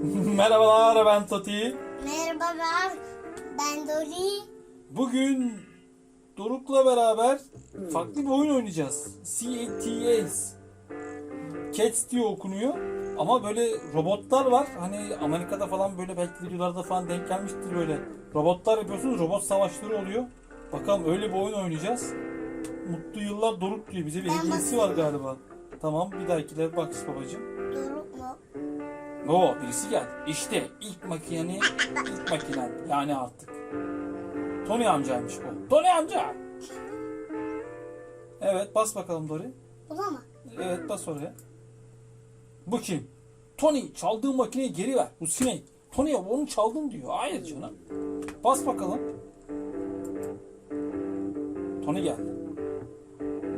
Merhabalar ben Toti. Merhabalar, ben Dori. Bugün Doruk'la beraber farklı bir oyun oynayacağız. C-A-T-S. Cats diye okunuyor. Ama böyle robotlar var. Hani Amerika'da falan böyle belki videolarda falan denk gelmiştir böyle. Robotlar yapıyorsunuz. Robot savaşları oluyor. Bakalım öyle bir oyun oynayacağız. Mutlu yıllar Doruk diyor. Bize bir hediyesi var galiba. Tamam bir dahakiler bak babacığım. Oo birisi geldi. İşte ilk makineni, ilk makinen yani artık. Tony amcaymış bu. Tony amca. Evet bas bakalım Dori. Buna mı? Evet bas oraya. Bu kim? Tony çaldığın makineyi geri ver. Bu sinek. Tony'ye onu çaldın diyor. Hayır canım. Bas bakalım. Tony geldi.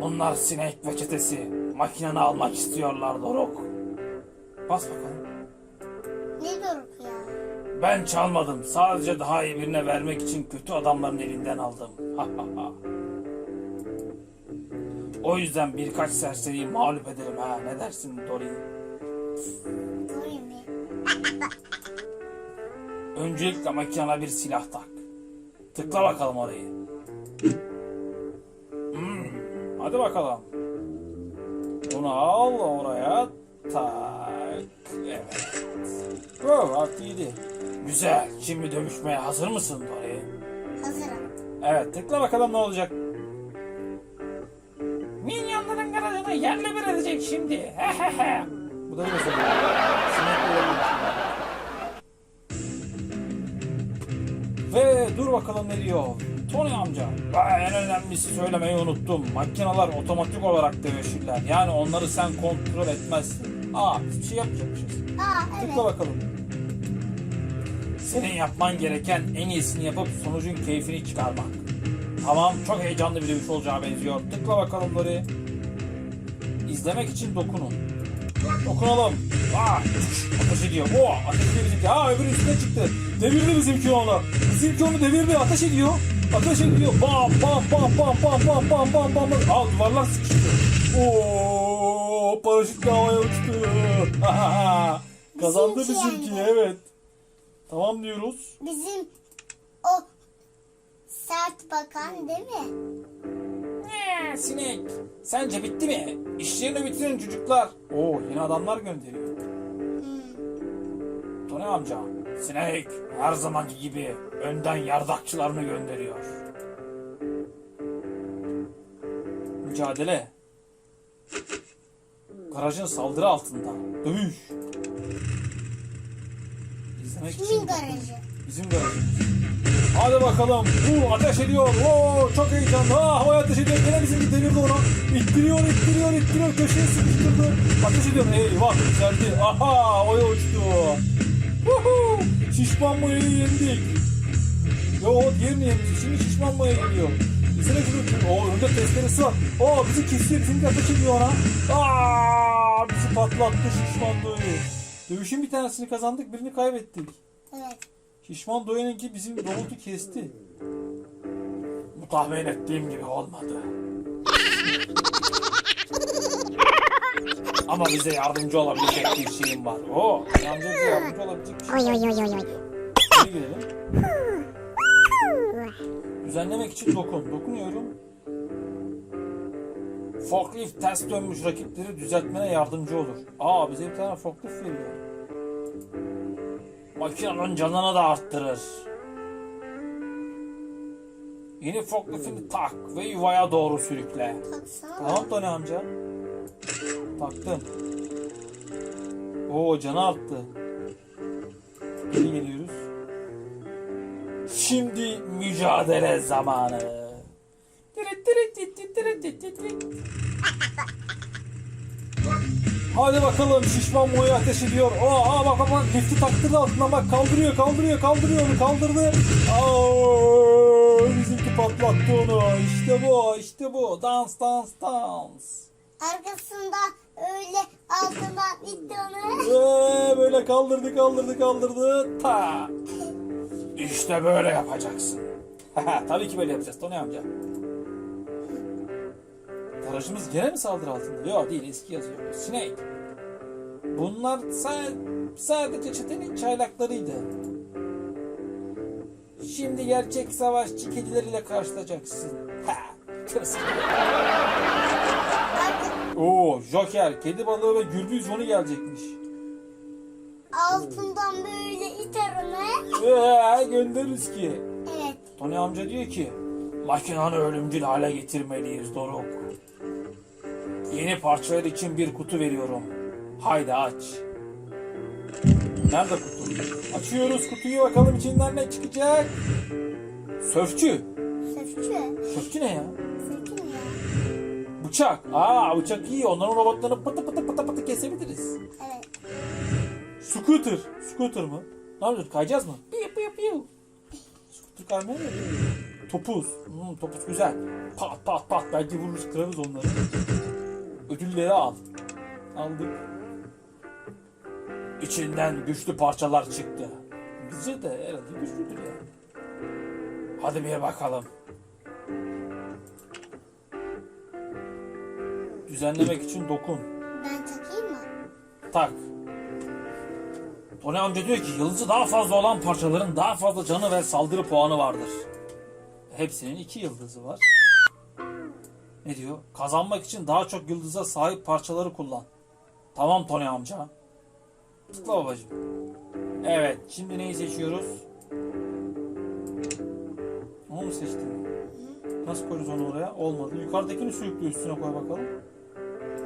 Bunlar sinek ve çetesi. Makineni almak istiyorlar Doruk. Bas bakalım. Ben çalmadım. Sadece daha iyi birine vermek için kötü adamların elinden aldım. O yüzden birkaç serseriyi mağlup ederim ha. Ne dersin Dory? Dori mi? Öncelikle makinana bir silah tak. Tıkla bakalım orayı. Hmm, hadi bakalım. Bunu al oraya tak. Evet. Oh, artı yedi. Güzel. Şimdi dövüşmeye hazır mısın Dory? Hazırım. Evet tıkla bakalım ne olacak. Minyonların garajını yerle bir edecek şimdi. Bu da şey. Ve dur bakalım ne diyor. Tony amca. Aa, en önemlisi söylemeyi unuttum. Makineler otomatik olarak dövüşürler. Yani onları sen kontrol etmezsin. Aa biz bir şey yapacakmışız. Aa evet. Tıkla bakalım. Senin yapman gereken en iyisini yapıp sonucun keyfini çıkarmak. Tamam, çok heyecanlı bir dövüş olacağı benziyor. Tıkla bakalım Dori. İzlemek için dokunun. Dokunalım. Aa, ateş ediyor. Oo, ateş ediyor bizimki. Aa, öbürü üstüne çıktı. Devirdi bizimki onu. Bizimki onu devirdi. Ateş ediyor. Ateş ediyor. Bam bam bam bam bam bam bam bam bam. Aa, duvarlar sıkıştı. Oo, paraşütle havaya uçtu. Kazandı Bizimki evet. Tamam diyoruz. Bizim o sert bakan değil mi? Ee, sinek. Sence bitti mi? İşlerini bitirin çocuklar. Oo yeni adamlar gönderiyor. Hmm. Tony amca. Sinek her zamanki gibi önden yardakçılarını gönderiyor. Mücadele. Garajın saldırı altında. Dövüş. İçin Kimin bakın. garajı? Bizim garajımız. Hadi bakalım. Bu ateş ediyor. Oo, çok heyecanlı. Ah, havaya ateş ediyor. Gene bizim devirdi onu. İttiriyor, ittiriyor, ittiriyor. Köşeye sıkıştırdı. Ateş ediyor. Eyvah güzeldi. Aha havaya uçtu. Huhu. Şişman boyayı yendik. Yo diğerini yendik. Şimdi şişman boya geliyor. Bizine şunu O önde testeresi var. Oo bizi kesiyor. Şimdi ateş ediyor ona. Aa bizi patlattı şişman boyayı. Dövüşün bir tanesini kazandık. Birini kaybettik. Evet. Şişman Doya'nınki bizim robotu kesti. Bu tahmin ettiğim gibi olmadı. Ama bize yardımcı olabilecek bir şeyim var. Oo, amca bize yardımcı olabilecek bir şey Oy oy oy oy. İçeri girelim. Düzenlemek için dokun. Dokunuyorum. Forklift ters dönmüş rakipleri düzeltmene yardımcı olur. Aa bize bir tane forklift veriyor. Makinenin canını da arttırır. Yeni forkliftini tak ve yuvaya doğru sürükle. Taksana. Tamam Tony amca. Taktım. Oo canı arttı. Geri geliyoruz. Şimdi mücadele zamanı. Hadi bakalım şişman boyu ateş ediyor. Oo, aa bak bak bak lifti taktırdı altından bak kaldırıyor kaldırıyor kaldırıyor onu kaldırdı. Aa, bizimki patlattı onu. İşte bu işte bu. Dans dans dans. Arkasında öyle altından itti onu. Ee, böyle kaldırdı kaldırdı kaldırdı. Ta. İşte böyle yapacaksın. Tabii ki böyle yapacağız Tony amca. Garajımız gene mi saldırı altında? Yok değil eski yazıyor. Snake. Bunlar sadece çetenin çaylaklarıydı. Şimdi gerçek savaşçı kedileriyle karşılaşacaksın. Ha, kız. Arka- Oo, Joker, kedi balığı ve gürbüz Johnny gelecekmiş. altından böyle iter onu. Ee, göndeririz ki. Evet. Tony amca diyor ki makinanı ölümcül hale getirmeliyiz Doruk. Yeni parçalar için bir kutu veriyorum. Haydi aç. Nerede kutu? Açıyoruz kutuyu bakalım içinden ne çıkacak. Sörfçü. Sörfçü. Sörfçü ne ya? Sörfçü mü ya? Bıçak. Aa bıçak iyi. Onların robotlarını pıtı pıtı pıtı pıtı kesebiliriz. Evet. Scooter. Scooter mı? Ne yapacağız? Kayacağız mı? Piu piu piu. Scooter kaymıyor mu? Topuz. Hmm, topuz güzel. Pat pat pat. Belki vururuz kırarız onları. Ödülleri al. Aldık. İçinden güçlü parçalar çıktı. Bizce de herhalde güçlüdür ya. Hadi bir bakalım. Düzenlemek için dokun. Ben takayım mı? Tak. Tony amca diyor ki yıldızı daha fazla olan parçaların daha fazla canı ve saldırı puanı vardır. Hepsinin iki yıldızı var. Ne diyor? Kazanmak için daha çok yıldıza sahip parçaları kullan. Tamam Tony amca. Tıkla babacığım. Evet. Şimdi neyi seçiyoruz? Onu mu seçtin? Nasıl koyacağız onu oraya? Olmadı. Yukarıdakini sürükle üstüne koy bakalım.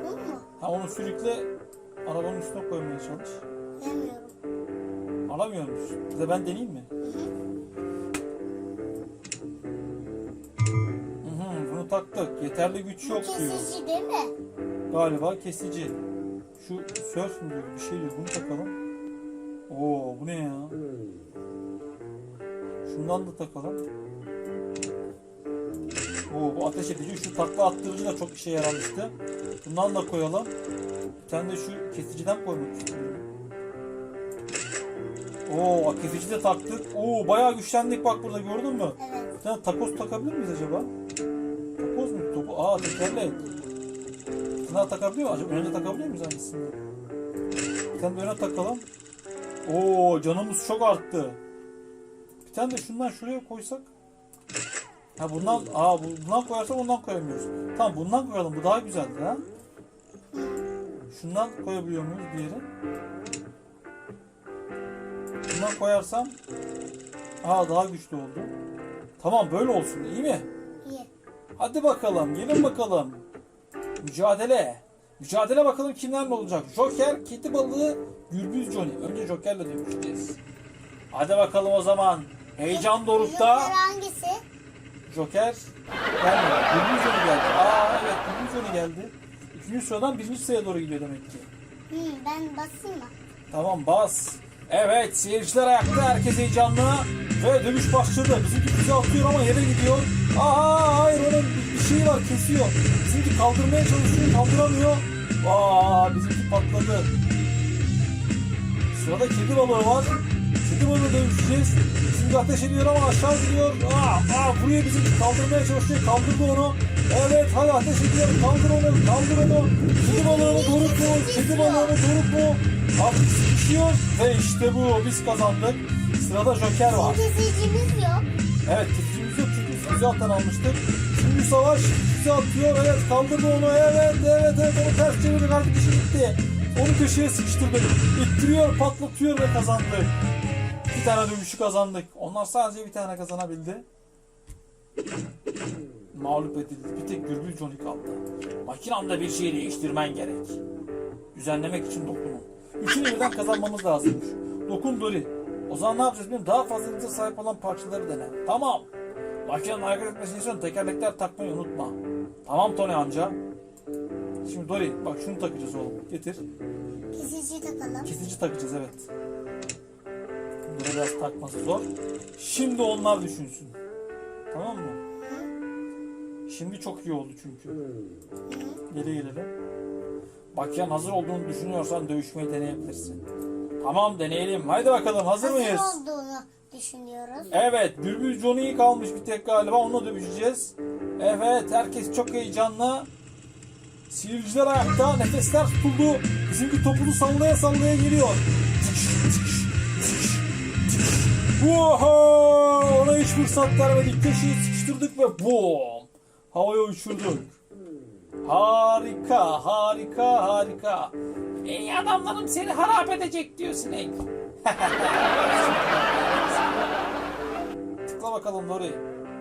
Bu mu? Ha onu sürükle arabanın üstüne koymaya çalış. Yemiyorum. Alamıyor musun? Bir de ben deneyeyim mi? Taktık. Yeterli güç yok diyor. kesici değil mi? Galiba kesici. Şu surf mü diyor bir şey diyor. Bunu takalım. Oo bu ne ya? Şundan da takalım. Oo bu ateş edici. Şu takla attırıcı da çok işe yaramıştı. Bundan da koyalım. Bir tane de şu kesiciden koymak istiyorum. Oo kesici de taktık. Oo bayağı güçlendik bak burada gördün mü? Evet. Bir tane takoz takabilir miyiz acaba? Mu? Aa tekerlek. Bir tane takabiliyor muyuz? Acaba önce takabiliyor muyuz hangisini? Bir tane de öne takalım. Oo canımız çok arttı. Bir tane de şundan şuraya koysak. Ha bundan, aa bu- bundan koyarsak ondan koyamıyoruz. Tamam bundan koyalım. Bu daha güzeldi ha. Şundan koyabiliyor muyuz diğeri? Bundan koyarsam Aa daha güçlü oldu. Tamam böyle olsun iyi mi? Hadi bakalım gelin bakalım. Mücadele. Mücadele bakalım kimlerle olacak. Joker, kedi balığı, gürbüz Johnny. Önce Joker'le dövüşeceğiz. Hadi bakalım o zaman. Heyecan dorukta. Joker hangisi? Joker gelmedi. Gürbüz Johnny geldi. Aa evet gürbüz Johnny geldi. İkinci sıradan birinci sıraya doğru gidiyor demek ki. Hı, ben basayım mı? Tamam bas. Evet seyirciler ayakta herkes heyecanlı ve dövüş başladı. Bizimki füze atıyor ama yere gidiyor. Aa hayır onun bir- şeyi var kesiyor. Bizimki kaldırmaya çalışıyor kaldıramıyor. Aa bizimki patladı. Sırada kedi balığı var. Kedi balığı dövüşeceğiz. Bizimki ateş ediyor ama aşağı gidiyor. Aa, aa vuruyor bizimki kaldırmaya çalışıyor. Kaldırdı onu. Evet hadi ateş ediyor. Kaldır onu. Kaldır onu. Kedi balığı mı doruk mu? Kedi balığı mı mu? Artık sıkışıyor ve işte bu biz kazandık. Sırada Joker var. Kesicimiz yok. Evet tepkimiz yok çünkü füze alttan almıştık. Şimdi savaş füze atıyor. Evet kaldırdı onu. Evet evet evet onu ters çevirdik artık işi gitti. Onu köşeye sıkıştırdık. İttiriyor patlatıyor ve kazandık. Bir tane dövüşü kazandık. Onlar sadece bir tane kazanabildi. Mağlup edildi. Bir tek Gürbüz Johnny kaldı. Makinamda bir şey değiştirmen gerek. Düzenlemek için dokunun. Üçünü birden kazanmamız lazımmış. Dokun Dori. O zaman ne yapacağız bilmiyorum. Daha fazla hıza sahip olan parçaları dene. Tamam. Makinenin hareket etmesini istiyorsan tekerlekler takmayı unutma. Tamam Tony amca. Şimdi Dori bak şunu takacağız oğlum. Getir. Kesici takalım. Kesici takacağız evet. Bunları biraz takması zor. Şimdi onlar düşünsün. Tamam mı? Şimdi çok iyi oldu çünkü. Geri gelelim. Bakyan hazır olduğunu düşünüyorsan dövüşmeyi deneyebilirsin. Tamam deneyelim. Haydi bakalım hazır mıyız? Olduğunu düşünüyoruz. Evet, Bülbül Johnny kalmış bir tek galiba. Onunla dövüşeceğiz. Evet, herkes çok heyecanlı. Seyirciler ayakta, nefesler tutuldu. Bizimki topunu sallaya sallaya geliyor. Wow! Ona hiç fırsat vermedik. Köşeyi sıkıştırdık ve boom! Havaya uçurduk. Harika, harika, harika. Ey adamlarım seni harap edecek diyor sinek. Tıkla bakalım Nuri.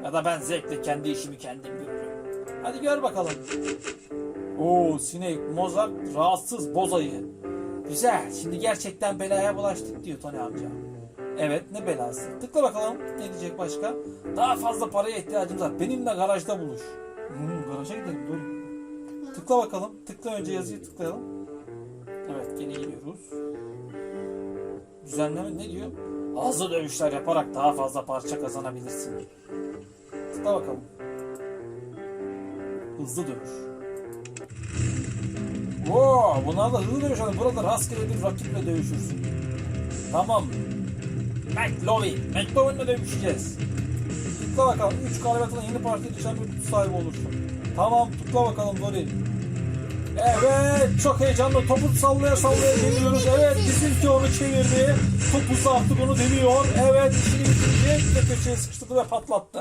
Ya da ben zevkle kendi işimi kendim görürüm. Hadi gör bakalım. Oo sinek, Mozart rahatsız bozayı. Güzel. Şimdi gerçekten belaya bulaştık diyor Tony amca. Evet ne belası. Tıkla bakalım. Ne diyecek başka? Daha fazla paraya ihtiyacımız var. Benimle garajda buluş. Hmm, garaja gidelim dur. Tıkla bakalım. Tıkla önce yazıyı tıklayalım. Geliyoruz. Düzenleme ne diyor? Hızlı dövüşler yaparak daha fazla parça kazanabilirsin. Tıkla bakalım. Hızlı dövüş. Wow, bunlarla hızlı dövüş alın. Burada rastgele bir rakiple dövüşürsün. Tamam. McLovin. McLovin'le dövüşeceğiz. Tıkla bakalım. 3 galibiyet alan yeni partiye düşen bir kutu sahibi olursun. Tamam. Tıkla bakalım Dori. Evet. Çok heyecanlı. Topu sallaya sallaya geliyoruz. Evet. Bizimki onu çevirdi. Topu artık onu deniyor. Evet. işini bitirecek ve köşeye sıkıştırdı ve patlattı.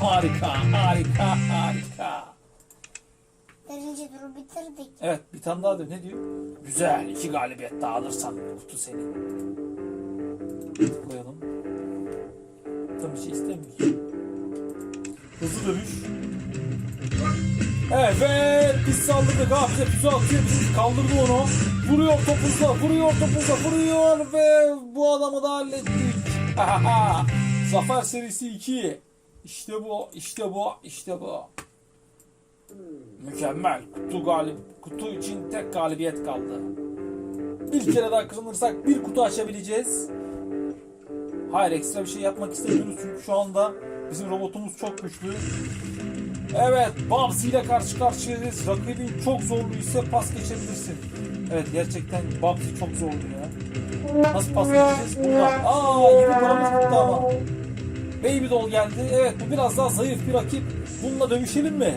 Harika. Harika. Harika. Birinci turu bitirdik. Evet bir tane daha diyor. Ne diyor? Güzel. iki galibiyet daha alırsan kutu senin. Tıklayalım. Tam bir şey istemiyor. Hızlı dövüş. Evet biz saldırdık abi bize füze atıyor kaldırdı onu. Vuruyor topuzla vuruyor topuzla vuruyor ve bu adamı da hallettik. Zafer serisi 2. İşte bu işte bu işte bu. Mükemmel. Kutu galip. Kutu için tek galibiyet kaldı. Bir kere daha kazanırsak bir kutu açabileceğiz. Hayır ekstra bir şey yapmak istemiyoruz çünkü şu anda bizim robotumuz çok güçlü. Evet Babs ile karşı karşıyayız. Rakibin çok zorlu ise pas geçebilirsin. Evet gerçekten Babs çok zorlu ya. Nasıl pas geçeceğiz? Buradan. Aa paramız bitti ama. Baby Doll geldi. Evet bu biraz daha zayıf bir rakip. Bununla dövüşelim mi?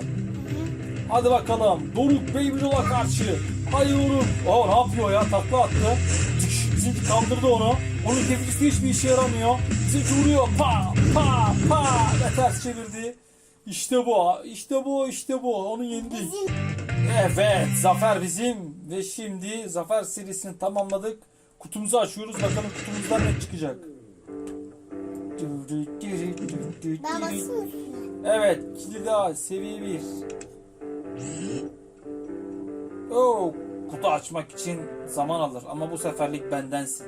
Hadi bakalım. Doruk Beybillow'a karşı. Haydi Doruk. Aa ne yapıyor ya? Takla attı. Bizimki kaldırdı onu. Onun tepkisi hiçbir işe yaramıyor. Bizimki vuruyor. Pa pa pa. Ve ters çevirdi. İşte bu. İşte bu. işte bu. Onu yendik. Evet. Zafer bizim. Ve şimdi Zafer serisini tamamladık. Kutumuzu açıyoruz. Bakalım kutumuzdan ne çıkacak. Evet, kilidi aç, seviye 1. Oo, kutu açmak için zaman alır ama bu seferlik bendensin.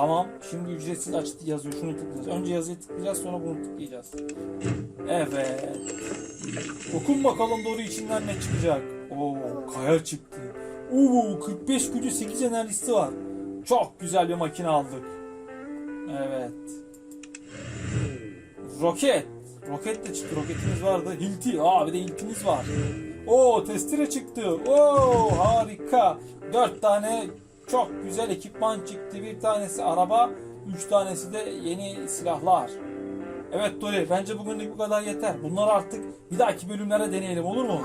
Tamam, şimdi ücretsiz aç yazıyor. Şunu tıklayacağız. Önce yazıyı tıklayacağız, sonra bunu tıklayacağız. Evet. Okun bakalım doğru içinden ne çıkacak. Oo, kaya çıktı. Oo, 45 gücü 8 enerjisi var. Çok güzel bir makine aldık. Evet. Roket. Roket de çıktı. Roketimiz vardı. Hilti. Aa bir de hiltimiz var. Oo testere çıktı. Oo harika. Dört tane çok güzel ekipman çıktı. Bir tanesi araba. Üç tanesi de yeni silahlar. Evet Dori bence bugünlük bu kadar yeter. Bunları artık bir dahaki bölümlere deneyelim olur mu?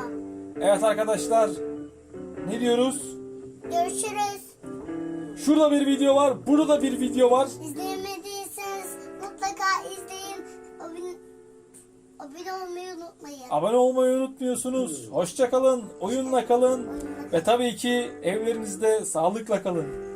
Evet arkadaşlar. Ne diyoruz? Görüşürüz. Şurada bir video var. Burada da bir video var. İzlemediyseniz abone olmayı unutmayın. Abone olmayı unutmuyorsunuz. Hoşça kalın, oyunla kalın ve tabii ki evlerinizde sağlıkla kalın.